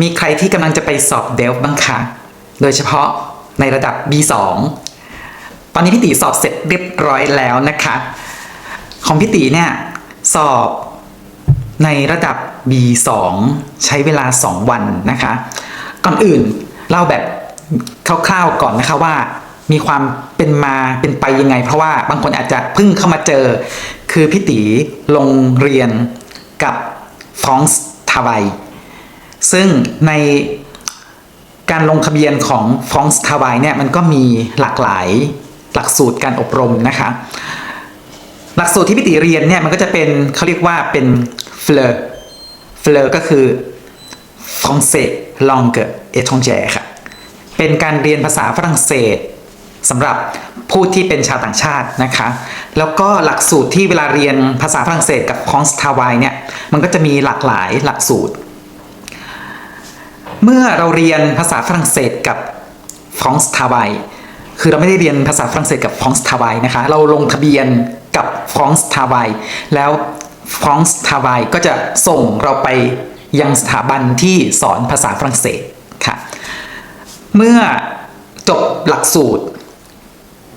มีใครที่กำลังจะไปสอบเดลบ้างคะโดยเฉพาะในระดับ B2 ตอนนี้พี่ตีสอบเสร็จเรียบร้อยแล้วนะคะ ของพี่ตีเนี่ยสอบในระดับ B2 ใช้เวลา 2 วันนะคะ ก่อนอื่นเล่าแบบคร่าวๆก่อนนะคะว่ามีความเป็นมาเป็นไปยังไง เพราะว่าบางคนอาจจะเพิ่งเข้ามาเจอ คือพี่ตีลงเรียนกับฟรองส์ทาวาย ซึ่งในการลงทะเบียนของฟองสทาวายเนี่ยมันก็มีหลากหลายหลักสูตรการอบรมนะคะ หลักสูตรที่พี่ติเรียนเนี่ยมันก็จะเป็นเขาเรียกว่าเป็นเฟลเฟลก็คือ français langue étrangère ค่ะเป็นการเรียนภาษาฝรั่งเศสสำหรับผู้ที่เป็นชาวต่างชาตินะคะ แล้วก็หลักสูตรที่เวลาเรียนภาษาฝรั่งเศสกับคองสทาวายเนี่ยมันก็จะมีหลากหลายหลักสูตร เมื่อเราเรียนภาษาฝรั่งเศสกับฟรองสทาวายคือเราไม่ได้เรียนภาษาฝรั่งเศสกับฟรองสทาวายนะคะ เราลงทะเบียนกับฟรองสทาวายแล้วฟรองสทาวายก็จะส่งเราไปยังสถาบันที่สอนภาษาฝรั่งเศสค่ะ เมื่อจบหลักสูตร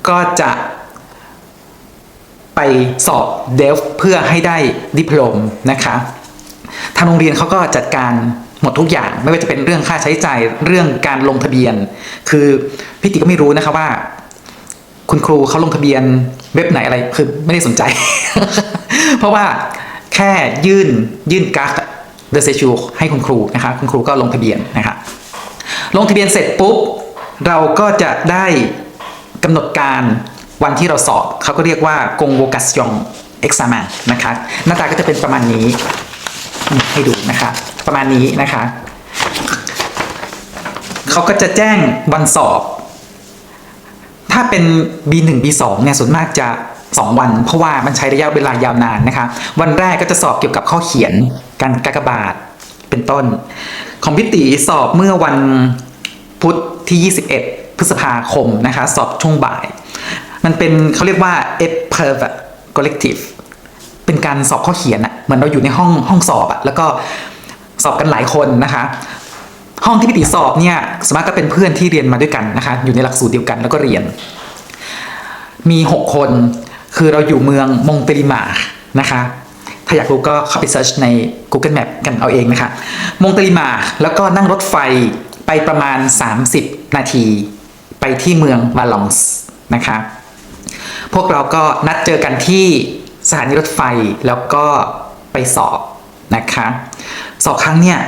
ก็จะไปสอบเดฟเพื่อให้ได้ดิพโลมนะคะ ทางโรงเรียนเขาก็จัดการ หมดทุกอย่างไม่ว่าจะเป็นเรื่องค่าใช้จ่ายเรื่องการลงทะเบียน คือพี่ติก็ไม่รู้นะคะว่า คุณครูเขาลงทะเบียนเว็บไหนอะไรคือไม่ได้สนใจ เพราะว่าแค่ยื่นยื่นการ์ดเดอะเซชูให้คุณครูนะคะคุณครูก็ลงทะเบียนนะคะลงทะเบียนเสร็จปุ๊บ เราก็จะได้กำหนดการวันที่เราสอบเขาก็เรียกว่า convocation examen นะคะหน้าตาก็จะเป็นประมาณนี้ให้ดูนะคะ ประมาณนี้นะคะ เขาก็จะแจ้งวันสอบ ถ้าเป็น B1 B2 เนี่ยส่วนมากจะ 2 วัน เพราะว่ามันใช้ระยะเวลายาวนานนะคะ วันแรกก็จะสอบเกี่ยวกับข้อเขียนการกากบาทเป็นต้น ของพิติสอบเมื่อวันพุธที่ 21 พฤษภาคมนะคะ สอบช่วงบ่าย มันเป็นเขาเรียกว่า e p e r v collective เป็นการสอบข้อเขียนอะเหมือนเราอยู่ในห้องห้องสอบอะแล้วก็ สอบกันหลายคนนะคะ ห้องที่พี่ติสอบเนี่ยสวนมากก็เป็นเพื่อนที่เรียนมาด้วยกันนะคะ อยู่ในหลักสูตรเดียวกันแล้วก็เรียน มี 6 คนคือเราอยู่เมืองมงเตลิมานะคะ ถ้าอยากรู้ก็เข้าไปเซิร์ชใน Google Map กันเอาเองนะคะ มงเตลิมาแล้วก็นั่งรถไฟไปประมาณ 30 นาที ไปที่เมืองวาลองส์นะคะ พวกเราก็นัดเจอกันที่สถานีรถไฟแล้วก็ไปสอบนะคะ สอบครั้งเนี่ย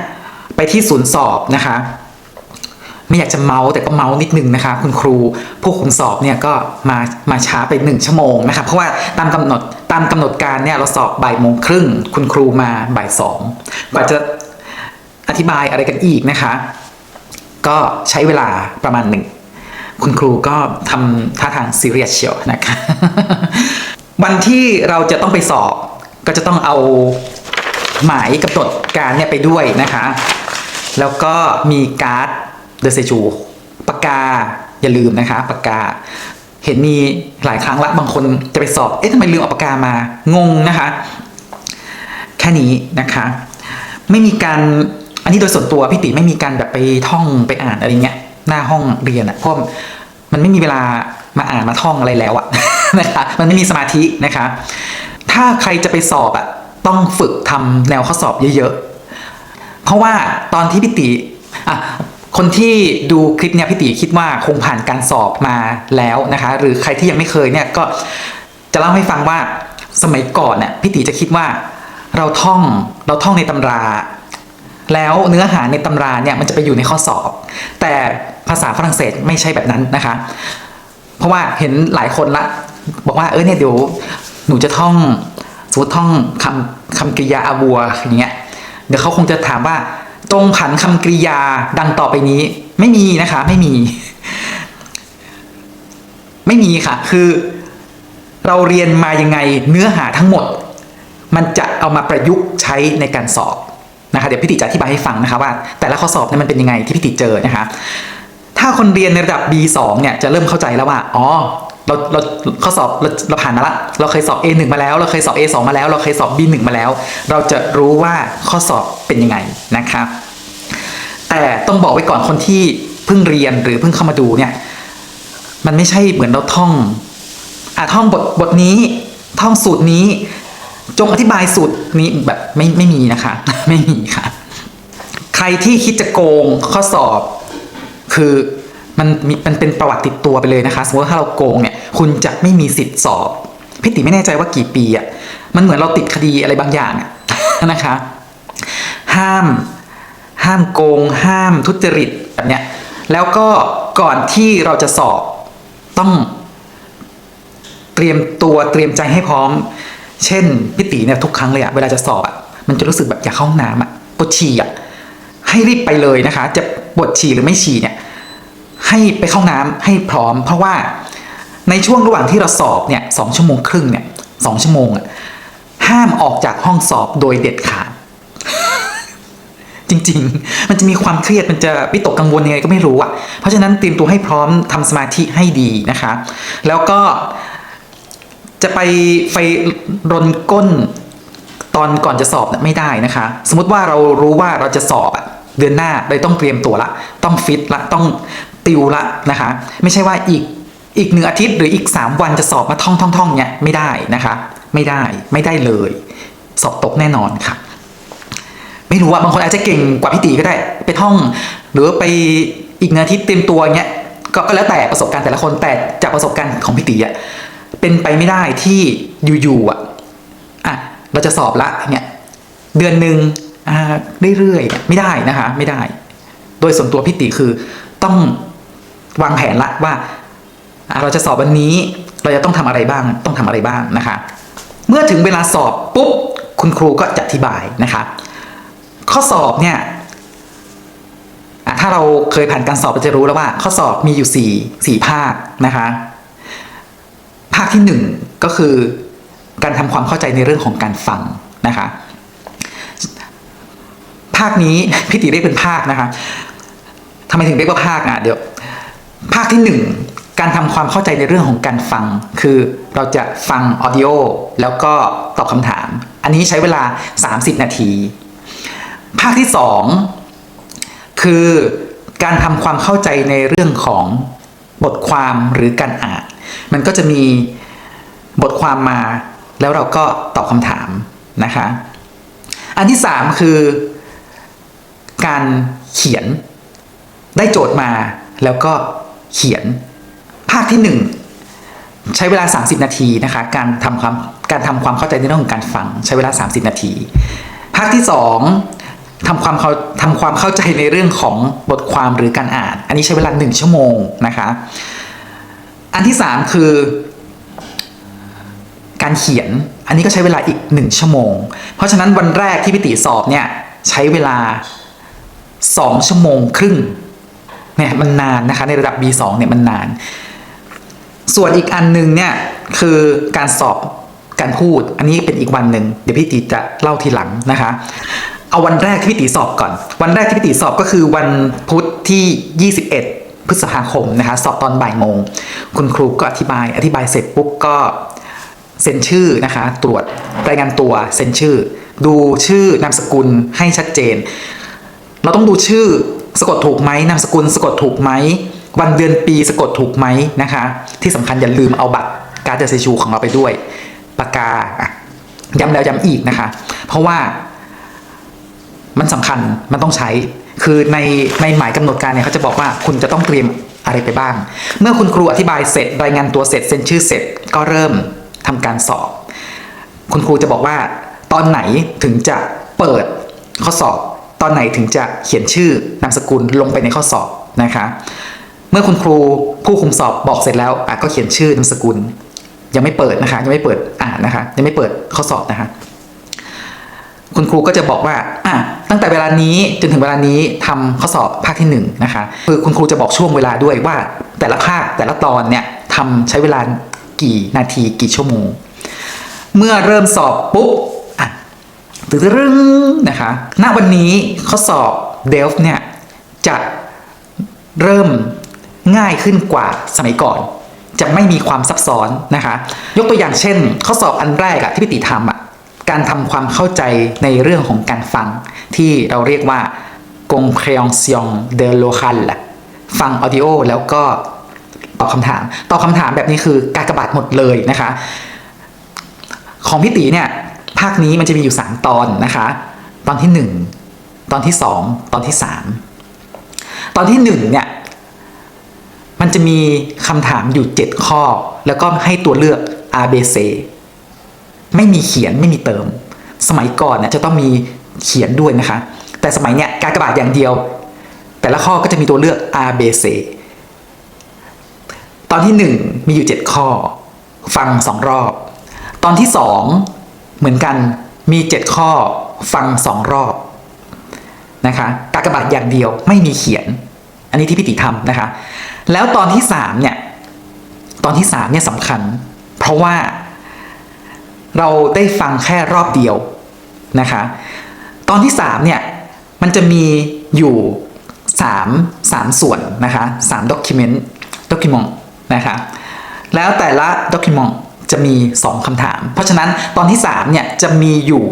ไปที่ศูนย์สอบนะคะ ไม่อยากจะเมาส์แต่ก็เมาส์นิดนึงนะคะ คุณครูผู้คุมสอบเนี่ยก็มามาช้าไปหนึ่งชั่วโมงนะคะเพราะว่าตามกำหนดตามกำหนดการเนี่ยเราสอบบ่ายโมงครึ่ง คุณครูมาบ่ายสองกว่าจะอธิบายอะไรกันอีกนะคะ ก็ใช้เวลาประมาณหนึ่งคุณครูก็ทำท่าทางซีเรียสเชียวนะคะ วันที่เราจะต้องไปสอบ ก็จะต้องเอา หมายกำหนดการเนี่ยไปด้วยนะคะ แล้วก็มีการ์ดเดอะเซจูปากกาอย่าลืมนะคะปากกา เห็นมีหลายครั้งละบางคนจะไปสอบ เอ๊ะทำไมลืมเอาปากกามางงนะคะ แค่นี้นะคะ ไม่มีการอันนี้โดยส่วนตัวพี่ติไม่มีการแบบไปท่องไปอ่านอะไรเงี้ยหน้าห้องเรียนอะเพราะมันไม่มีเวลามาอ่านมาท่องอะไรแล้วอะนะคะมันไม่มีสมาธินะคะ ถ้าใครจะไปสอบอะ ต้องฝึกทำแนวข้อสอบเยอะๆ เพราะว่าตอนที่พี่ติอะคนที่ดูคลิปเนี่ยพี่ติคิดว่าคงผ่านการสอบมาแล้วนะคะ หรือใครที่ยังไม่เคยเนี่ยก็จะเล่าให้ฟังว่าสมัยก่อนเนี่ยพี่ติจะคิดว่าเราท่องเราท่องในตำรา แล้วเนื้อหาในตำราเนี่ยมันจะไปอยู่ในข้อสอบ แต่ภาษาฝรั่งเศสไม่ใช่แบบนั้นนะคะ เพราะว่าเห็นหลายคนละ บอกว่าเออเนี่ยเดี๋ยวหนูจะท่อง มมติท่องคำคำกริยาอาบัวอย่างเงี้ยเดี๋ยวเขาคงจะถามว่า ตรงผันคำกริยาดังต่อไปนี้ ไม่มีนะคะ ไม่มี ไม่มีค่ะ คือ เราเรียนมายังไงเนื้อหาทั้งหมด มันจะเอามาประยุกต์ใช้ในการสอบนะคะเดี๋ยวพี่ติจะอธิบายให้ฟังนะคะว่า แต่ละข้อสอบเนี่ยมันเป็นยังไงที่พี่ติเจอนะคะถ้าคนเรียนในระดับ B2 เนี่ยจะเริ่มเข้าใจแล้วว่า อ๋อ เราเราข้อสอบเราเราผ่านมาละ เราเคยสอบ A1 มาแล้ว เราเคยสอบ A2 มาแล้ว เราเคยสอบ B1 มาแล้ว เราจะรู้ว่าข้อสอบเป็นยังไงนะคะแต่ต้องบอกไว้ก่อนคนที่เพิ่งเรียนหรือเพิ่งเข้ามาดูเนี่ย มันไม่ใช่เหมือนเราท่องอะท่องบทบทนี้ ท่องสูตรนี้ จงอธิบายสูตรนี้แบบไม่ไม่มีนะคะ ไม่มีค่ะ ใครที่คิดจะโกงข้อสอบคือ มันมีมันเป็นประวัติติดตัวไปเลยนะคะ สมมติว่าถ้าเราโกงเนี่ยคุณจะไม่มีสิทธิ์สอบพี่ติไม่แน่ใจว่ากี่ปีอะ่ะมันเหมือนเราติดคดีอะไรบางอย่างนะคะ ห้าม ห้ามโกง ห้ามทุจริตแบบเนี้ยแล้วก็ก่อนที่เราจะสอบต้องเตรียมตัวเตรียมใจให้พร้อม เช่นพี่ตีเนี่ยทุกครั้งเลยอะเวลาจะสอบอะมันจะรู้สึกแบบอยากเข้าห้องน้ำอะปวดฉี่อะให้รีบไปเลยนะคะ จะปวดฉี่หรือไม่ฉี่เนี่ย ให้ไปเข้าน้ำให้พร้อม เพราะว่าในช่วงระหว่างที่เราสอบเนี่ยสองชั่วโมงครึ่งเนี่ยสองชั่วโมงอะห้ามออกจากห้องสอบโดยเด็ดขาดจริง ๆ มันจะมีความเครียด มันจะวิตกกังวลยังไงก็ไม่รู้อะ เพราะฉะนั้นเตรียมตัวให้พร้อมทำสมาธิให้ดีนะคะ แล้วก็จะไปไฟรนก้นตอนก่อนจะสอบเนี่ยไม่ได้นะคะ สมมติว่าเรารู้ว่าเราจะสอบเดือนหน้าเราต้องเตรียมตัวละ ต้องฟิตละ ต้อง ติวละนะคะ ไม่ใช่ว่าอีกอีกหนึ่งอาทิตย์หรืออีก 3 วันจะสอบมาท่องท่องท่องเนี่ยไม่ได้นะคะ ไม่ได้ไม่ได้เลย สอบตกแน่นอนค่ะ ไม่รู้ว่าบางคนอาจจะเก่งกว่าพี่ตีก็ได้ ไปท่อง หรือไปอีกนาทีเตรียมตัวเงี้ยก็ก็แล้วแต่ประสบการณ์แต่ละคนแต่จากประสบการณ์ของพี่ตีอะเป็นไปไม่ได้ที่อยู่ๆอะอะเราจะสอบละเนี่ยเดือนหนึ่งอ่าเรื่อยๆเนี่ยไม่ได้นะคะ ไม่ได้ โดยส่วนตัวพี่ตีคือต้อง วางแผนละว่าเราจะสอบวันนี้ เราจะต้องทำอะไรบ้างต้องทำอะไรบ้างนะคะ เมื่อถึงเวลาสอบปุ๊บคุณครูก็จะอธิบายนะคะ ข้อสอบเนี่ยถ้าเราเคยผ่านการสอบเราจะรู้แล้วว่า ข้อสอบมีอยู่สี่สี่ภาคนะคะ ภาคที่หนึ่งก็คือการทำความเข้าใจในเรื่องของการฟังนะคะ ภาคนี้พี่ติเรียกเป็นภาคนะคะทำไมถึงเรียกว่าภาคอะเดี๋ยว ภาคที่หนึ่งการทำความเข้าใจในเรื่องของการฟัง คือเราจะฟังออดิโอแล้วก็ตอบคำถาม อันนี้ใช้เวลา 30 นาที ภาคที่สองคือการทำความเข้าใจในเรื่องของบทความหรือการอ่าน มันก็จะมีบทความมา แล้วเราก็ตอบคำถามนะคะ อันที่สามคือ การเขียนได้โจทย์มาแล้วก็ เขียน ภาคที่หนึ่งใช้เวลา 30 นาทีนะคะ การทำความการทำความเข้าใจในเรื่องของการฟังใช้เวลา 30 นาที ภาคที่สองทำความเข้าทำความเข้าใจในเรื่องของบทความหรือการอ่าน อันนี้ใช้เวลา 1 ชั่วโมงนะคะ อันที่สามคือ การเขียนอันนี้ก็ใช้เวลาอีก 1 ชั่วโมง เพราะฉะนั้นวันแรกที่พิติสอบเนี่ยใช้เวลา 2 ชั่วโมงครึ่ง เนี่ยมันนานนะคะในระดับ B2 เนี่ยมันนาน ส่วนอีกอันหนึ่งเนี่ยคือการสอบการพูด อันนี้เป็นอีกวันหนึ่งเดี๋ยวพี่ตีจะเล่าทีหลังนะคะ เอาวันแรกที่พี่ตีสอบก่อน วันแรกที่พี่ตีสอบก็คือวันพุธที่ 21 พฤษภาคมนะคะ สอบตอนบ่ายโมง คุณครูก็อธิบาย อธิบายเสร็จปุ๊บก็เซ็นชื่อนะคะ ตรวจรายงานตัวเซ็นชื่อ ดูชื่อนามสกุลให้ชัดเจน เราต้องดูชื่อ สะกดถูกไหมนามสกุลสะกดถูกไหมวันเดือนปีสะกดถูกไหมนะคะ ที่สำคัญอย่าลืมเอาบัตรการ์ดเดซิชูของเราไปด้วยปากกาย้ำแล้วย้ำอีกนะคะ เพราะว่ามันสำคัญมันต้องใช้ คือในในหมายกำหนดการเนี่ยเขาจะบอกว่าคุณจะต้องเตรียมอะไรไปบ้าง เมื่อคุณครูอธิบายเสร็จรายงานตัวเสร็จเซ็นชื่อเสร็จก็เริ่มทำการสอบ คุณครูจะบอกว่าตอนไหนถึงจะเปิดข้อสอบ ตอนไหนถึงจะเขียนชื่อนามสกุลลงไปในข้อสอบนะคะ เมื่อคุณครูผู้คุมสอบบอกเสร็จแล้วอะก็เขียนชื่อนามสกุล ยังไม่เปิดนะคะ ยังไม่เปิดอ่านนะคะ ยังไม่เปิดข้อสอบนะคะ คุณครูก็จะบอกว่าอะตั้งแต่เวลานี้จนถึงเวลานี้ทำข้อสอบภาคที่หนึ่งนะคะคือคุณครูจะบอกช่วงเวลาด้วยว่าแต่ละภาคแต่ละตอนเนี่ยทำใช้เวลากี่นาทีกี่ชั่วโมง เมื่อเริ่มสอบปุ๊บ ตึ้งนะคะ ณ วันนี้ข้อสอบเดลฟ์เนี่ยจะเริ่มง่ายขึ้นกว่าสมัยก่อน จะไม่มีความซับซ้อนนะคะ ยกตัวอย่างเช่น ข้อสอบอันแรกอะที่พี่ติทำอะการทำความเข้าใจในเรื่องของการฟัง ที่เราเรียกว่า compréhension de l'oral ฟังออดิโอแล้วก็ตอบคำถาม ตอบคำถามแบบนี้คือการกระบาดหมดเลยนะคะ ของพี่ตีเนี่ย ภาคนี้มันจะมีอยู่ 3 ตอนนะคะ ตอนที่ 1 ตอนที่ 2 ตอนที่ 3 ตอนที่1เนี่ยมันจะมีคำถามอยู่ 7 ข้อ แล้วก็ให้ตัวเลือก A B C ไม่มีเขียนไม่มีเติม สมัยก่อนเนี่ยจะต้องมีเขียนด้วยนะคะ แต่สมัยเนี้ยการกระบาดอย่างเดียว แต่ละข้อก็จะมีตัวเลือก A B C ตอนที่ 1 มีอยู่ 7 ข้อ ฟัง 2 รอบ ตอนที่ 2 เหมือนกันมี7ข้อฟัง2รอบนะคะการกระบาดอย่างเดียวไม่มีเขียน อันนี้ที่พี่ติทำนะคะ แล้วตอนที่3เนี่ยตอนที่3เนี่ยสำคัญ เพราะว่าเราได้ฟังแค่รอบเดียวนะคะตอนที่3เนี่ยมันจะมีอยู่3 3ส่วนนะคะ3 document document นะคะแล้วแต่ละ document จะมี 2คำถาม เพราะฉะนั้นตอนที่ 3 เนี่ย จะมีอยู่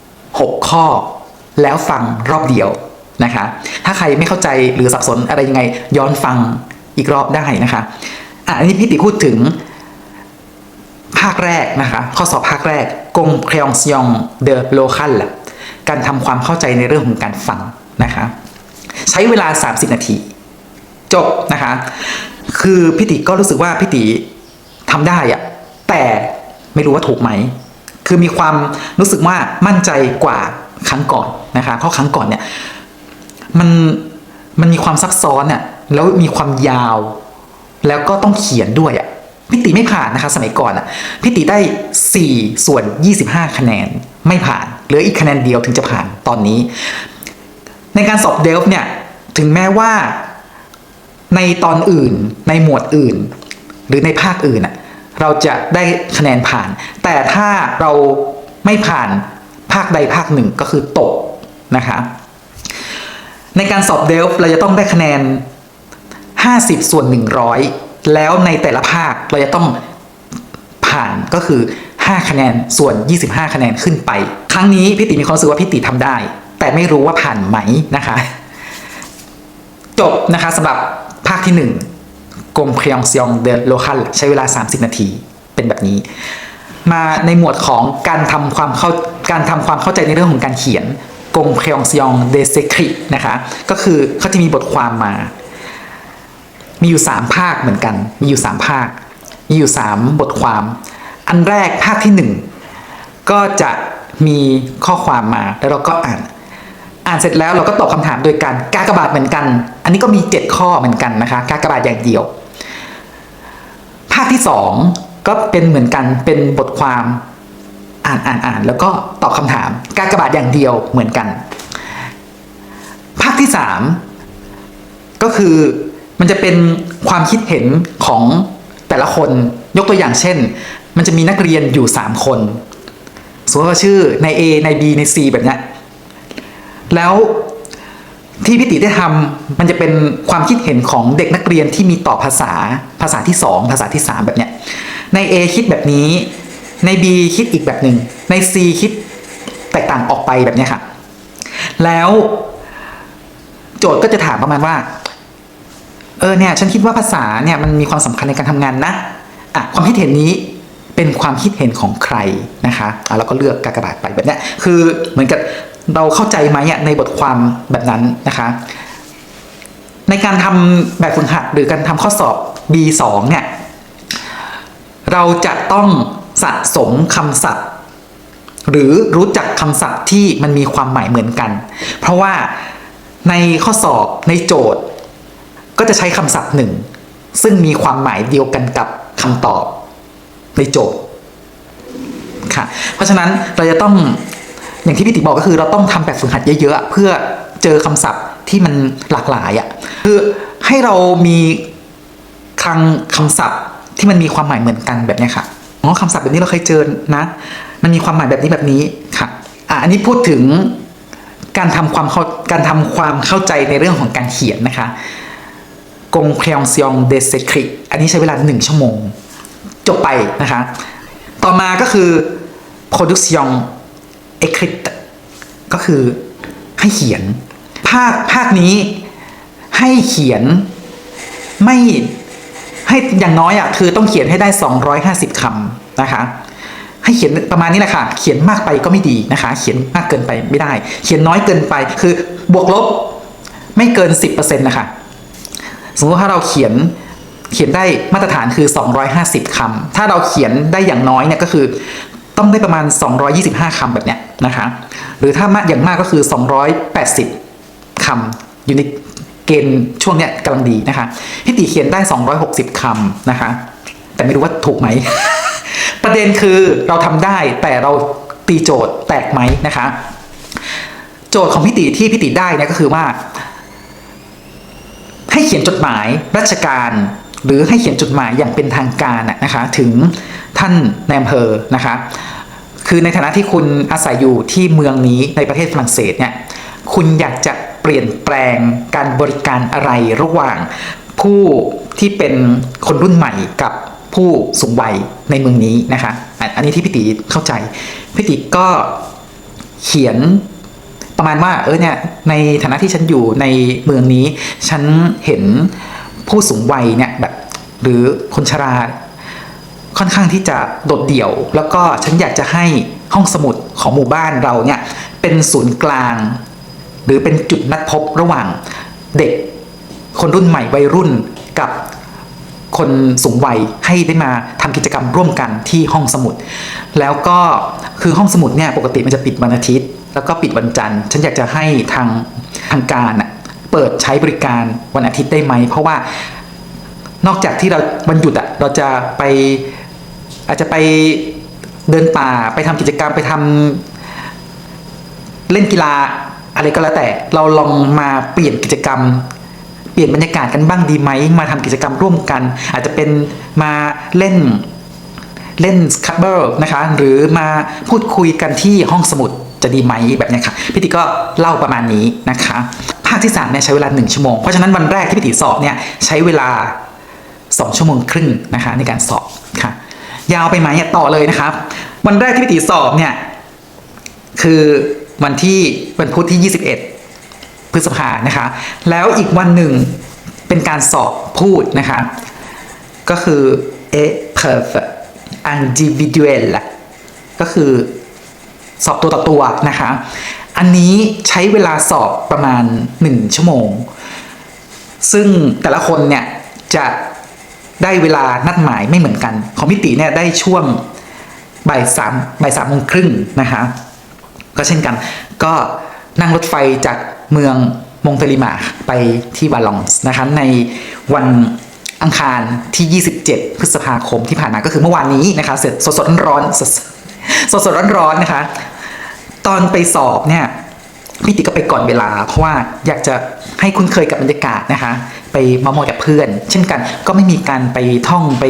6 ข้อ แล้วฟังรอบเดียวนะคะ ถ้าใครไม่เข้าใจหรือสับสนอะไรยังไงย้อนฟังอีกรอบได้นะคะอันนี้พี่ติพูดถึงภาคแรกนะคะ ข้อสอบภาคแรก compréhension de l'oral การทำความเข้าใจในเรื่องของการฟังนะคะ ใช้เวลา 30 นาที จบนะคะ คือพี่ติก็รู้สึกว่าพี่ติทำได้อะ ไม่รู้ว่าถูกไหม คือมีความรู้สึกว่ามั่นใจกว่าครั้งก่อนนะคะเพราะครั้งก่อนเนี่ยมันมันมีความซับซ้อนอะแล้วมีความยาว แล้วก็ต้องเขียนด้วยอะพี่ติไม่ผ่านนะคะสมัยก่อนอะพี่ติได้ 4 ส่วน 25 คะแนนไม่ผ่านเหลืออีกคะแนนเดียวถึงจะผ่านตอนนี้ ในการสอบเดลฟ์เนี่ยถึงแม้ว่าในตอนอื่นในหมวดอื่น หรือในภาคอื่นอะ เราจะได้คะแนนผ่าน แต่ถ้าเราไม่ผ่านภาคใดภาคหนึ่งก็คือตกนะคะในการสอบเดลฟ์เราจะต้องได้คะแนน 50 ส่วน 100 แล้วในแต่ละภาคเราจะต้องผ่านก็คือ 5 คะแนนส่วน 25 คะแนนขึ้นไป ครั้งนี้พี่ติมีความรู้สึกว่าพี่ติทำได้ แต่ไม่รู้ว่าผ่านไหมนะคะ จบนะคะสำหรับภาคที่ 1 compréhension de l'oral ใช้เวลา 30 นาทีเป็นแบบนี้ มาในหมวดของการทำความเข้าการทำความเข้าใจในเรื่องของการเขียน compréhension des écrits นะคะก็คือเขาจะมีบทความมา มีอยู่ 3 ภาคเหมือนกัน มีอยู่ 3 ภาค มีอยู่ 3 บทความ อันแรกภาคที่ 1 ก็จะมีข้อความมาแล้วเราก็อ่านอ่านเสร็จแล้วเราก็ตอบคำถามโดยการกากบาทเหมือนกัน อันนี้ก็มี 7 ข้อเหมือนกันนะคะ กากบาทอย่างเดียวาคที่2ก็เป็นเหมือนกันเป็นบทความอ่านอ่านอ่านแล้วก็ตอบคำถามกากระบาทอย่างเดียวเหมือนกัน ภาคที่3ก็คือมันจะเป็นความคิดเห็นของแต่ละคนยกตัวอย่างเช่น มันจะมีนักเรียนอยู่ 3 คนสมมติว่าชื่อใน A ใน B ใน C แบบนี้แล้ว ที่พิติได้ทำมันจะเป็นความคิดเห็นของเด็กนักเรียนที่มีต่อภาษาภาษาที่ 2 ภาษาที่ 3 แบบเนี้ยใน A คิดแบบนี้ใน B คิดอีกแบบหนึ่งใน C คิดแตกต่างออกไปแบบเนี้ยค่ะแล้วโจทย์ก็จะถามประมาณว่า เออเนี่ยฉันคิดว่าภาษาเนี่ยมันมีความสำคัญในการทำงานนะอะความคิดเห็นนี้เป็นความคิดเห็นของใครนะคะอะเราก็เลือกกากบาทไปแบบเนี้ยคือเหมือนกับ เราเข้าใจไหมอะในบทความแบบนั้นนะคะ ในการทำแบบฝึกหัดหรือการทำข้อสอบ B2 เนี่ย เราจะต้องสะสมคำศัพท์ หรือรู้จักคำศัพท์ที่มันมีความหมายเหมือนกัน เพราะว่าในข้อสอบในโจทย์ ก็จะใช้คำศัพท์หนึ่งซึ่งมีความหมายเดียวกันกับคำตอบในโจทย์ค่ะ เพราะฉะนั้นเราจะต้อง อย่างที่พี่ติบอกก็คือเราต้องทำแบบฝึกหัดเยอะๆ เพื่อเจอคำศัพท์ที่มันหลากหลายอะ่ะคือให้เรามีคลังคำศัพท์ที่มันมีความหมายเหมือนกันแบบนี้ค่ะอ๋อคำศัพท์แบบนี้เราเคยเจอนะ มันมีความหมายแบบนี้แบบนี้ค่ะอะอันนี้พูดถึงการทำความเข้าการทำความเข้าใจในเรื่องของการเขียนนะคะ compréhension des écrits อันนี้ใช้เวลา 1 ชั่วโมง จบไปนะคะ ต่อมาก็คือ production écrite ก็คือให้เขียน ภาคภาคนี้ให้เขียนไม่ให้อย่างน้อยอะคือต้องเขียนให้ได้ 250คำนะคะ ให้เขียนประมาณนี้แหละค่ะ เขียนมากไปก็ไม่ดีนะคะ เขียนมากเกินไปไม่ได้ เขียนน้อยเกินไปคือบวกลบไม่เกิน 10%นะคะสมมติว่าถ้าเราเขียนเขียนได้มาตรฐานคือ 250คำถ้าเราเขียนได้อย่างน้อยเนี่ยก็คือ ต้องได้ประมาณ 225คำแบบเนี้ยนะคะ หรือถ้ามากอย่างมากก็คือ 280คำอยู่ในเกณฑ์ช่วงเนี้ยกำลังดีนะคะพี่ตีเขียนได้ 260คำนะคะ แต่ไม่รู้ว่าถูกไหม ประเด็นคือเราทำได้แต่เราตีโจทย์แตกไหมนะคะ โจทย์ของพี่ติที่พี่ติได้เนี่ยก็คือว่า ให้เขียนจดหมายราชการ หรือให้เขียนจดหมายอย่างเป็นทางการนะนะคะถึงท่านในอำเภอนะคะคือในฐานะที่คุณอาศัยอยู่ที่เมืองนี้ในประเทศฝรั่งเศสเนี่ยคุณอยากจะเปลี่ยนแปลงการบริการอะไรระหว่างผู้ที่เป็นคนรุ่นใหม่กับผู้สูงวัยในเมืองนี้นะคะอันอันนี้ที่พี่ติเข้าใจพี่ติก็เขียนประมาณว่าเออเนี่ยในฐานะที่ฉันอยู่ในเมืองนี้ ฉันเห็น ผู้สูงวัยเนี่ยแบบหรือคนชราค่อนข้างที่จะโดดเดี่ยว แล้วก็ฉันอยากจะให้ห้องสมุดของหมู่บ้านเราเนี่ยเป็นศูนย์กลาง หรือเป็นจุดนัดพบระหว่างเด็กคนรุ่นใหม่วัยรุ่นกับคนสูงวัยให้ได้มาทำกิจกรรมร่วมกันที่ห้องสมุด แล้วก็คือห้องสมุดเนี่ยปกติมันจะปิดวันอาทิตย์ แล้วก็ปิดวันจันทร์ ฉันอยากจะให้ทางทางการน่ะ เปิดใช้บริการวันอาทิตย์ได้ไหม เพราะว่านอกจากที่เราวันหยุดอะเราจะไปอาจจะไปเดินป่าไปทำกิจกรรมไปทำเล่นกีฬาอะไรก็แล้วแต่เราลองมาเปลี่ยนกิจกรรม เปลี่ยนบรรยากาศกันบ้างดีไหม มาทำกิจกรรมร่วมกัน อาจจะเป็นมาเล่นเล่นสครับเบิลนะคะ หรือมาพูดคุยกันที่ห้องสมุด จะดีไหมแบบนี้ค่ะพี่ติก็เล่าประมาณนี้นะคะ ภาคที่3เนี่ยใช้เวลา 1 ชั่วโมง เพราะฉะนั้นวันแรกที่พี่ติสอบเนี่ยใช้เวลา 2 ชั่วโมงครึ่งนะคะในการสอบค่ะ ยาวไปไหมเนี่ยต่อเลยนะครับ วันแรกที่พี่ติสอบเนี่ยคือวันที่วันพุธที่ 21 พฤษภานะคะ แล้วอีกวันหนึ่งเป็นการสอบพูดนะคะ ก็คือ e p r e v e individuel ก็คือ สอบตัวต่อตัวนะคะ อันนี้ใช้เวลาสอบประมาณ 1 ชั่วโมง ซึ่งแต่ละคนเนี่ยจะได้เวลานัดหมายไม่เหมือนกัน ของพิติเนี่ยได้ช่วงบ่ายสามบ่ายสามโมงครึ่งนะคะก็เช่นกัน ก็นั่งรถไฟจากเมืองมงเตลิมาไปที่วาลองส์นะคะในวันอังคารที่ 27 พฤษภาคมที่ผ่านมาก็คือเมื่อวานนี้นะคะเสร็จสดๆร้อนๆ สดสดสดๆร้อนๆนะคะ ตอนไปสอบเนี่ยพี่ติก็ไปก่อนเวลา เพราะว่าอยากจะให้คุ้นเคยกับบรรยากาศนะคะ ไปมามอยกับเพื่อน เช่นกันก็ไม่มีการไปท่องไป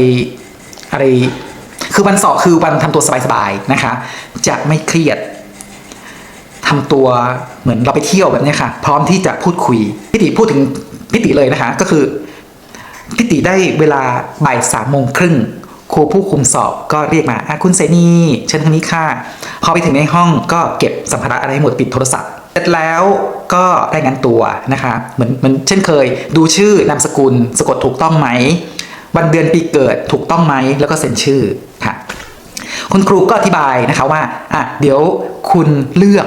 อะไร คือวันสอบคือวันทำตัวสบายๆนะคะ จะไม่เครียดทำตัวเหมือนเราไปเที่ยวแบบนี้ค่ะ พร้อมที่จะพูดคุยพี่ติพูดถึงพี่ติเลยนะคะ ก็คือพี่ติได้เวลาบ่ายสามโมงครึ่ง รูผู้คุมสอบก็เรียกมาอะคุณเซนีเชิญทางนี้ค่ะ พอไปถึงในห้องก็เก็บสัมภาระอะไรให้หมดปิดโทรศัพท์เสร็จแล้วก็รายงานตัวนะคะเหมือนเหมือนเช่นเคย ดูชื่อนามสกุลสะกดถูกต้องไหมวันเดือนปีเกิดถูกต้องไหมแล้วก็เซ็นชื่อค่ะคุณครูก็อธิบายนะคะว่าอะเดี๋ยวคุณเลือก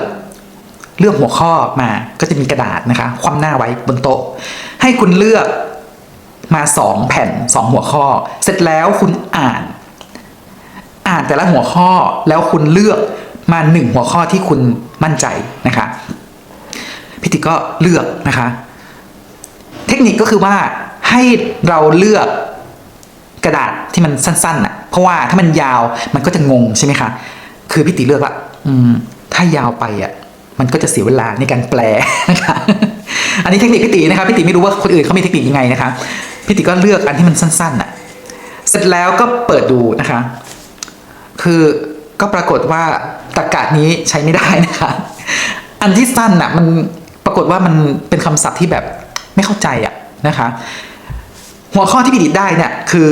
เลือกหัวข้อมาก็จะมีกระดาษนะคะคว่ำหน้าไว้บนโต๊ะ ให้คุณเลือก มาสองแผ่นสองหัวข้อ เสร็จแล้วคุณอ่าน อ่านแต่ละหัวข้อแล้วคุณเลือกมาหนึ่งหัวข้อที่คุณมั่นใจนะคะพิธีก็เลือกนะคะ เทคนิคก็คือว่าให้เราเลือกกระดาษที่มันสั้นๆน่ะ เพราะว่าถ้ามันยาวมันก็จะงงใช่ไหมคะ คือพี่ติเลือกว่าอืม ถ้ายาวไปอะ มันก็จะเสียเวลาในการแปลนะคะ อันนี้เทคนิคพี่ตินะคะพี่ติไม่รู้ว่าคนอื่นเขามีเทคนิคยังไงนะคะพี่ติก็เลือกอันที่มันสั้นๆน่ะเสร็จแล้วก็เปิดดูนะคะ คือก็ปรากฏว่าตรรกะนี้ใช้ไม่ได้นะคะ อันที่สั้นน่ะมันปรากฏว่ามันเป็นคำศัพท์ที่แบบไม่เข้าใจอะนะคะ หัวข้อที่พี่ดิดได้เนี่ยคือ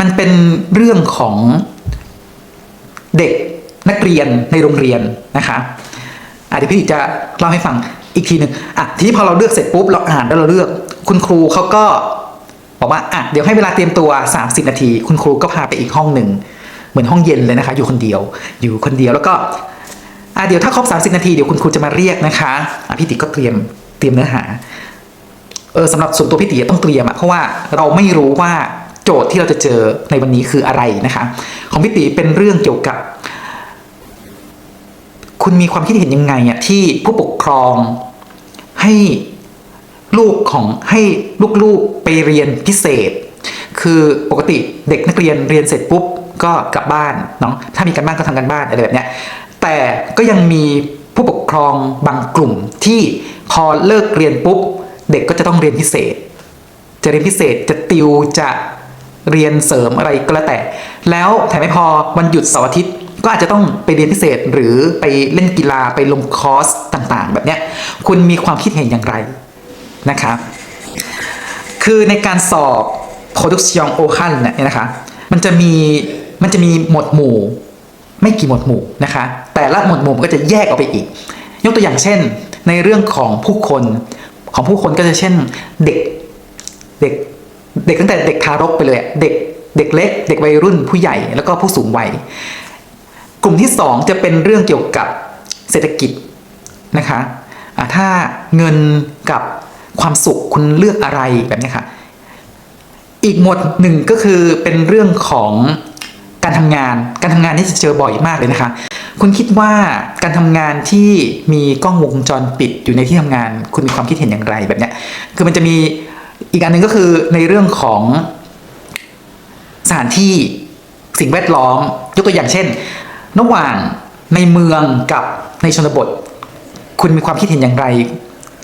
มันเป็นเรื่องของเด็กนักเรียนในโรงเรียนนะคะอะเดี๋ยวพี่ติจะเล่าให้ฟัง อีกทีหนึ่งอะทีนี้พอเราเลือกเสร็จปุ๊บเราอ่านแล้วเราเลือก คุณครูเขาก็บอกว่าอะเดี๋ยวให้เวลาเตรียมตัว 30 นาที คุณครูก็พาไปอีกห้องหนึ่งเหมือนห้องเย็นเลยนะคะ อยู่คนเดียว อยู่คนเดียวแล้วก็อะเดี๋ยวถ้าครบ 30 นาทีเดี๋ยวคุณครูจะมาเรียกนะคะอะพี่ติก็เตรียมเตรียมเนื้อหาเออสำหรับส่วนตัวพี่ตีต้องเตรียมอะเพราะว่าเราไม่รู้ว่าโจทย์ที่เราจะเจอในวันนี้คืออะไรนะคะ ของพี่ตีเป็นเรื่องเกี่ยวกับ คุณมีความคิดเห็นยังไงอะที่ผู้ปกครอง ให้ลูกของให้ลูกๆไปเรียนพิเศษ คือปกติเด็กนักเรียนเรียนเสร็จปุ๊บก็กลับบ้านเนาะถ้ามีการบ้านก็ทำกันบ้านอะไรแบบเนี้ยแต่ก็ยังมีผู้ปกครองบางกลุ่มที่พอเลิกเรียนปุ๊บ เด็กก็จะต้องเรียนพิเศษ จะเรียนพิเศษจะติวจะเรียนเสริมอะไรก็แล้วแต่ แล้วแถมไม่พอวันหยุดเสาร์อาทิตย์ ก็อาจจะต้องไปเรียนพิเศษหรือไปเล่นกีฬาไปลงคอร์สต่างๆ แบบเนี้ยคุณมีความคิดเห็นอย่างไรนะครับคือในการสอบ production o h a n เนี่ยนะคะมันจะมีมันจะมีหมวดหมู่ ไม่กี่หมวดหมู่นะคะแต่ละหมวดหมู่ก็จะแยกออกไปอีก ยกตัวอย่างเช่น ในเรื่องของผู้คนของผู้คนก็จะเช่นเด็กเด็กเด็กตั้งแต่เด็กทารกไปเลยเด็กเด็กเล็ก เด็กวัยรุ่นผู้ใหญ่แล้วก็ผู้สูงวัย กลุ่มที่สองจะเป็นเรื่องเกี่ยวกับเศรษฐกิจนะคะถ้าเงินกับความสุขคุณเลือกอะไรแบบนี้ค่ะ อีกหมวดหนึ่งก็คือเป็นเรื่องของการทำงาน การทำงานนี่จะเจอบ่อยมากเลยนะคะ คุณคิดว่าการทำงานที่มีกล้องวงจรปิดอยู่ในที่ทำงาน คุณมีความคิดเห็นอย่างไรแบบเนี้ย คือมันจะมีอีกอันหนึ่งก็คือในเรื่องของสถานที่สิ่งแวดล้อม ยกตัวอย่างเช่น ระหว่างในเมืองกับในชนบท คุณมีความคิดเห็นอย่างไร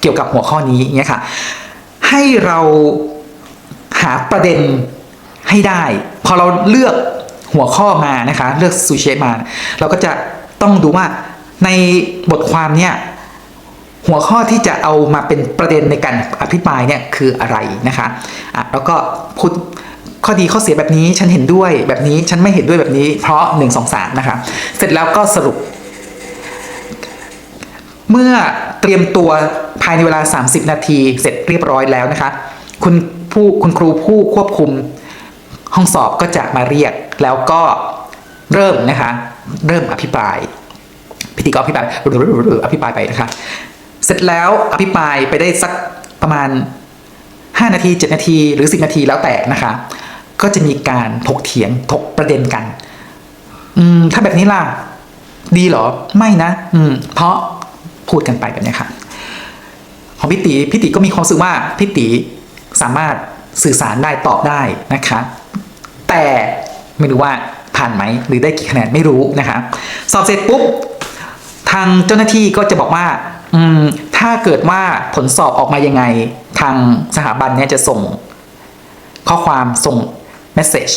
เกี่ยวกับหัวข้อนี้เงี้ยค่ะ ให้เราหาประเด็นให้ได้ พอเราเลือกหัวข้อมานะคะ เลือกซูเชมา เราก็จะต้องดูว่าในบทความเนี่ยหัวข้อที่จะเอามาเป็นประเด็นในการอภิปรายเนี่ยคืออะไรนะคะอะแล้วก็พูด ข้อดีข้อเสียแบบนี้ฉันเห็นด้วยแบบนี้ฉันไม่เห็นด้วยแบบนี้ เพราะ 1 2 3นะคะเสร็จแล้วก็สรุป เมื่อเตรียมตัวภายในเวลา 30 นาทีเสร็จเรียบร้อยแล้วนะคะ คุณผู้คุณครูผู้ควบคุมห้องสอบก็จะมาเรียกแล้วก็เริ่มนะคะ เริ่มอภิปราย พิธีกรอภิปรายอภิปรายไปนะคะ เสร็จแล้วอภิปรายไปได้สักประมาณ 5 นาที 7 นาที หรือ 10 นาทีแล้วแต่นะคะ ก็จะมีการถกเถียงถกประเด็นกัน อืม ถ้าแบบนี้ล่ะ ดีเหรอ ไม่นะ อืม เพราะพูดกันไปแบบนี้ค่ะ ของพี่ตีพี่ตีก็มีความรู้สึกว่าพี่ตีสามารถสื่อสารได้ตอบได้นะคะ แต่ไม่รู้ว่าผ่านไหมหรือได้กี่คะแนนไม่รู้นะคะ สอบเสร็จปุ๊บทางเจ้าหน้าที่ก็จะบอกว่า อืม ถ้าเกิดว่าผลสอบออกมายังไง ทางสถาบันเนี่ยจะส่งข้อความส่ง เมสเซจ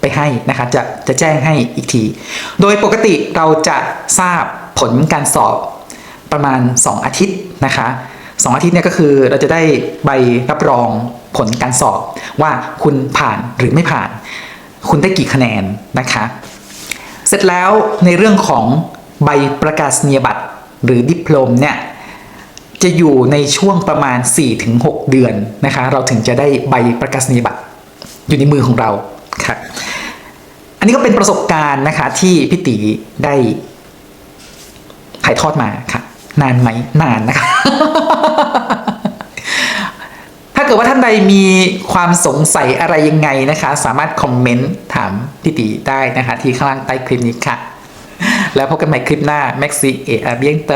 ไปให้นะคะจะจะแจ้งให้อีกที โดยปกติเราจะทราบผลการสอบประมาณ 2 อาทิตย์นะคะ2อาทิตย์เนี่ยก็คือเราจะได้ใบรับรองผลการสอบว่าคุณผ่านหรือไม่ผ่าน คุณได้กี่คะแนนนะคะ เสร็จแล้วในเรื่องของใบประกาศนียบัตรหรือดิปโลมเนี่ยจะอยู่ในช่วงประมาณ 4-6 เดือนนะคะ เราถึงจะได้ใบประกาศนียบัตร อยู่ในมือของเราค่ะอันนี้ก็เป็นประสบการณ์นะคะ ที่พี่ตีได้ถ่ายทอดมาค่ะ นานไหมนานนะคะ ถ้าเกิดว่าท่านใดมีความสงสัยอะไรยังไงนะคะ สามารถคอมเมนต์ถามพี่ตีได้นะคะ ที่ข้างล่างใต้คลิปนี้ค่ะ แล้วพบกันใหม่คลิปหน้า Maxi เออาเบียงโต